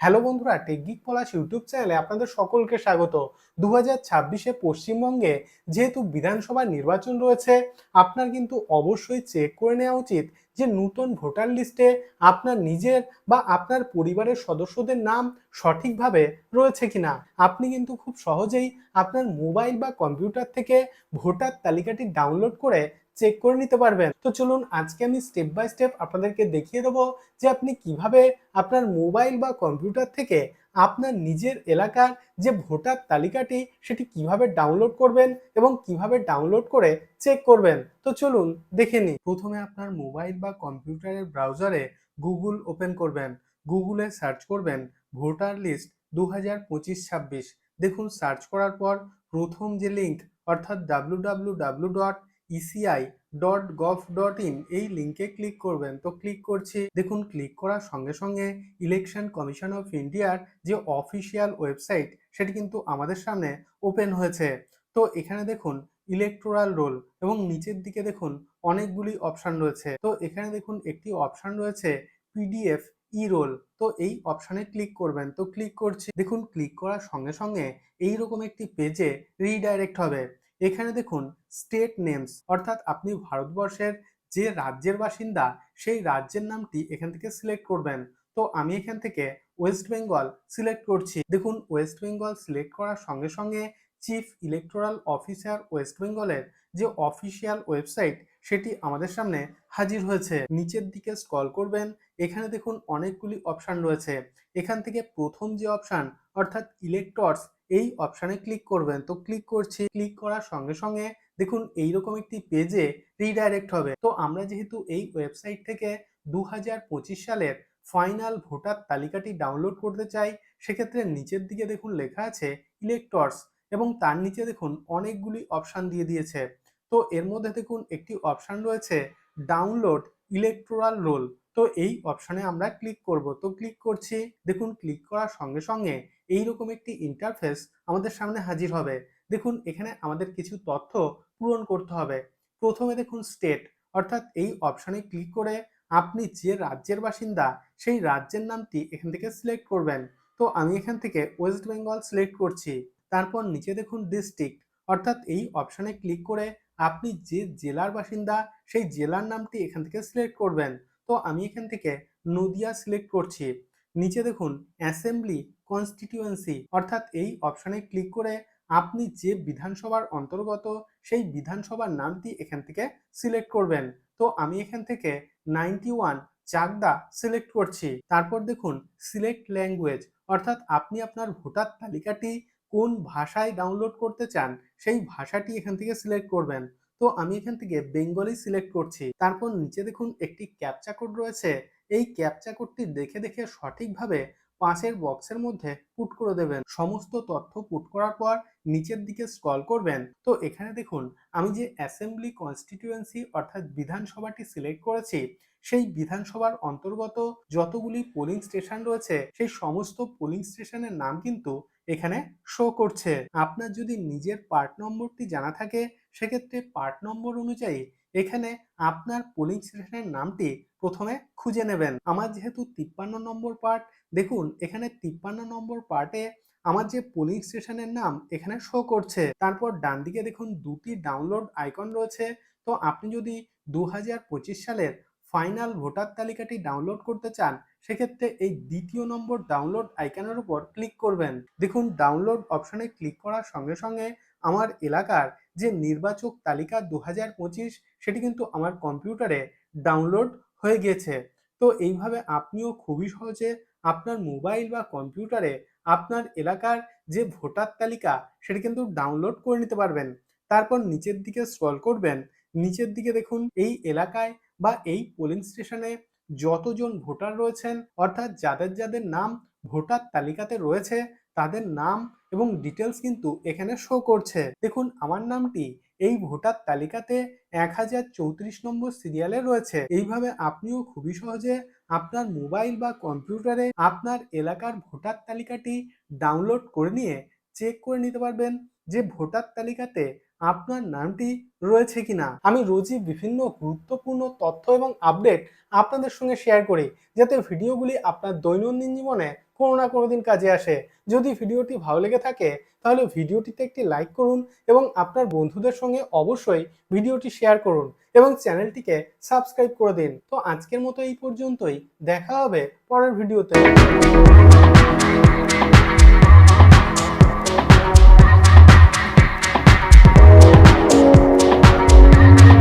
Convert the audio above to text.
Hello বন্ধুরা টেকগিক পলাশ YouTube চ্যানেলে আপনাদের সকলকে স্বাগত। দু হাজার ছাব্বিশে পশ্চিমবঙ্গে যেহেতু বিধানসভা নির্বাচন রয়েছে, আপনার কিন্তু অবশ্যই চেক করে নেওয়া উচিত যে নতুন ভোটার লিস্টে আপনার নিজের বা আপনার পরিবারের সদস্যদের নাম সঠিকভাবে রয়েছে কিনা। আপনি কিন্তু খুব সহজেই আপনার মোবাইল বা কম্পিউটার থেকে ভোটার তালিকাটি ডাউনলোড করে চেক করে নিতে পারবেন। তো চলুন আজকে আমি স্টেপ বাই স্টেপ আপনাদেরকে দেখিয়ে দেবো যে আপনি কীভাবে আপনার মোবাইল বা কম্পিউটার থেকে আপনার নিজের এলাকার যে ভোটার তালিকাটি সেটি কীভাবে ডাউনলোড করবেন এবং কীভাবে ডাউনলোড করে চেক করবেন। তো চলুন দেখে নিই। প্রথমে আপনার মোবাইল বা কম্পিউটারের ব্রাউজারে গুগল ওপেন করবেন। গুগলে সার্চ করবেন ভোটার লিস্ট দু হাজার পঁচিশ ছাব্বিশ। দেখুন সার্চ করার পর প্রথম যে লিঙ্ক অর্থাৎ W dot ECI dot gov dot in এই লিঙ্কে ক্লিক করবেন। তো ক্লিক করছি। দেখুন ক্লিক করার সঙ্গে সঙ্গে ইলেকশন কমিশন অফ ইন্ডিয়ার যে অফিসিয়াল ওয়েবসাইট সেটি কিন্তু আমাদের সামনে ওপেন হয়েছে। তো এখানে দেখুন ইলেকটোরাল রোল এবং নিচের দিকে দেখুন, অনেকগুলি অপশান রয়েছে। তো এখানে দেখুন, একটি অপশান রয়েছে পিডিএফ ই রোল তো এই অপশানে ক্লিক করবেন। তো ক্লিক করছি। দেখুন ক্লিক করার সঙ্গে সঙ্গে এইরকম একটি পেজে রিডাইরেক্ট হবে। এখানে দেখুন স্টেট নেমস অর্থাৎ আপনি ভারতবর্ষের যে রাজ্যের বাসিন্দা, সেই রাজ্যের নামটি এখান থেকে সিলেক্ট করবেন। তো আমি এখান থেকে ওয়েস্ট বেঙ্গল সিলেক্ট করছি। দেখুন ওয়েস্ট বেঙ্গল সিলেক্ট করার সঙ্গে সঙ্গে চিফ ইলেকটোরাল অফিসার ওয়েস্ট বেঙ্গলের যে অফিসিয়াল ওয়েবসাইট সেটি আমাদের সামনে হাজির হয়েছে। নিচের দিকে স্ক্রল করবেন, এখানে দেখুন অনেকগুলি অপশান রয়েছে। এখান থেকে প্রথম যে অপশান অর্থাৎ ইলেক্টরস এই অপশানে ক্লিক করবেন। তো ক্লিক করছি ক্লিক করার সঙ্গে সঙ্গে দেখুন এইরকম একটি পেজে রিডাইরেক্ট হবে। তো আমরা যেহেতু এই ওয়েবসাইট থেকে দু হাজার পঁচিশ সালের ফাইনাল ভোটার তালিকাটি ডাউনলোড করতে চাই, সেক্ষেত্রে নিচের দিকে দেখুন লেখা আছে ইলেক্টরস এবং তার নিচে দেখুন অনেকগুলি অপশান দিয়ে দিয়েছে। তো এর মধ্যে দেখুন একটি অপশান রয়েছে ডাউনলোড ইলেকট্রাল রোল তো এই অপশানে আমরা ক্লিক করব। তো ক্লিক করছি, দেখুন ক্লিক করার সঙ্গে সঙ্গে এইরকম একটি ইন্টারফেস আমাদের সামনে হাজির হবে। দেখুন এখানে আমাদের কিছু তথ্য পূরণ করতে হবে। প্রথমে দেখুন স্টেট অর্থাৎ এই অপশানে ক্লিক করে আপনি যে রাজ্যের বাসিন্দা, সেই রাজ্যের নামটি এখান থেকে সিলেক্ট করবেন। তো আমি এখান থেকে ওয়েস্ট বেঙ্গল সিলেক্ট করছি। তারপর নিচে দেখুন ডিস্ট্রিক্ট অর্থাৎ এই অপশানে ক্লিক করে আপনি যে জেলার বাসিন্দা, সেই জেলার নামটি এখান থেকে সিলেক্ট করবেন। তো আমি এখান থেকে নদিয়া সিলেক্ট করছি। নিচে দেখুন অ্যাসেম্বলি কনস্টিটিউয়েন্সি অর্থাৎ এই অপশানে ক্লিক করে আপনি যে বিধানসভার অন্তর্গত, সেই বিধানসভার নামটি এখান থেকে সিলেক্ট করবেন। তো আমি এখান থেকে নাইনটি ওয়ান চাকদা সিলেক্ট করছি। তারপর দেখুন সিলেক্ট ল্যাঙ্গুয়েজ অর্থাৎ আপনি আপনার ভোটার তালিকাটি কোন ভাষায় ডাউনলোড করতে চান, সেই ভাষাটি এখান থেকে সিলেক্ট করবেন। তো আমি এখান থেকে বেঙ্গলি সিলেক্ট করছি। তারপর নিচে দেখুন একটি ক্যাপচা কোড রয়েছে। এই ক্যাপচা কোডটি দেখে দেখে সঠিকভাবে পাঁচের বক্সের মধ্যে পুট করে দেবেন। সমস্ত তথ্য পুট করার পর নিচের দিকে স্ক্রল করবেন। তো এখানে দেখুন, আমি যে অ্যাসেম্বলি কনস্টিটিউয়েন্সি অর্থাৎ বিধানসভাটি সিলেক্ট করেছি, সেই বিধানসভার অন্তর্গত যতগুলি পোলিং স্টেশন রয়েছে, সেই সমস্ত পোলিং স্টেশনের নাম কিন্তু এখানে শো করছে। আপনার যদি নিজের পার্ট নম্বরটি জানা থাকে, সেক্ষেত্রে পার্ট নম্বর অনুযায়ী এখানে আপনার পোলিং স্টেশনের নামটি প্রথমে খুঁজে নেবেন। আমার যেহেতু তিপ্পান্ন নম্বর পার্ট দেখুন, এখানে তিপ্পান্ন নম্বর পার্টে আমার যে পোলিং স্টেশনের নাম এখানে শো করছে। তারপর ডান দিকে দেখুন, দুটি ডাউনলোড আইকন রয়েছে। তো আপনি যদি দু হাজার পঁচিশ সালের ফাইনাল ভোটার তালিকাটি ডাউনলোড করতে চান, সেক্ষেত্রে এই দ্বিতীয় নম্বর ডাউনলোড আইকনের উপর ক্লিক করবেন। দেখুন ডাউনলোড অপশনে ক্লিক করার সঙ্গে সঙ্গে আমার এলাকার যে নির্বাচক তালিকা দু হাজার পঁচিশ সেটি কিন্তু আমার কম্পিউটারে ডাউনলোড হয়ে গিয়েছে তো এইভাবে আপনিও খুবই সহজে আপনার মোবাইল বা কম্পিউটারে আপনার এলাকার যে ভোটার তালিকা সেটি কিন্তু ডাউনলোড করে নিতে পারবেন। তারপর নিচের দিকে স্ক্রল করবেন। নিচের দিকে দেখুন, এই এলাকায় বা এই পোলিং স্টেশনে যতজন ভোটার রয়েছেন, অর্থাৎ যাদের যাদের নাম ভোটার তালিকাতে রয়েছে তাদের নাম এবং ডিটেলস কিন্তু এখানে শো করছে। দেখুন, আমার নামটি এই ভোটার তালিকাতে এক হাজার চৌত্রিশ নম্বর সিরিয়ালে রয়েছে। এইভাবে আপনিও খুবই সহজে আপনার মোবাইল বা কম্পিউটারে আপনার এলাকার ভোটার তালিকাটি ডাউনলোড করে নিয়ে চেক করে নিতে পারবেন যে ভোটার তালিকাতে আপনার নামটি রয়েছে কিনা? আমি রোজই বিভিন্ন গুরুত্বপূর্ণ তথ্য এবং আপডেট আপনাদের সঙ্গে শেয়ার করি, যাতে ভিডিওগুলি আপনার দৈনন্দিন জীবনে কোনো না কোনো দিন কাজে আসে। যদি ভিডিওটি ভালো লেগে থাকে, তাহলে ভিডিওটিতে একটি লাইক করুন এবং আপনার বন্ধুদের সঙ্গে অবশ্যই ভিডিওটি শেয়ার করুন এবং চ্যানেলটিকে সাবস্ক্রাইব করে দিন। তো আজকের মতো এই পর্যন্তই। দেখা হবে পরের ভিডিওতে।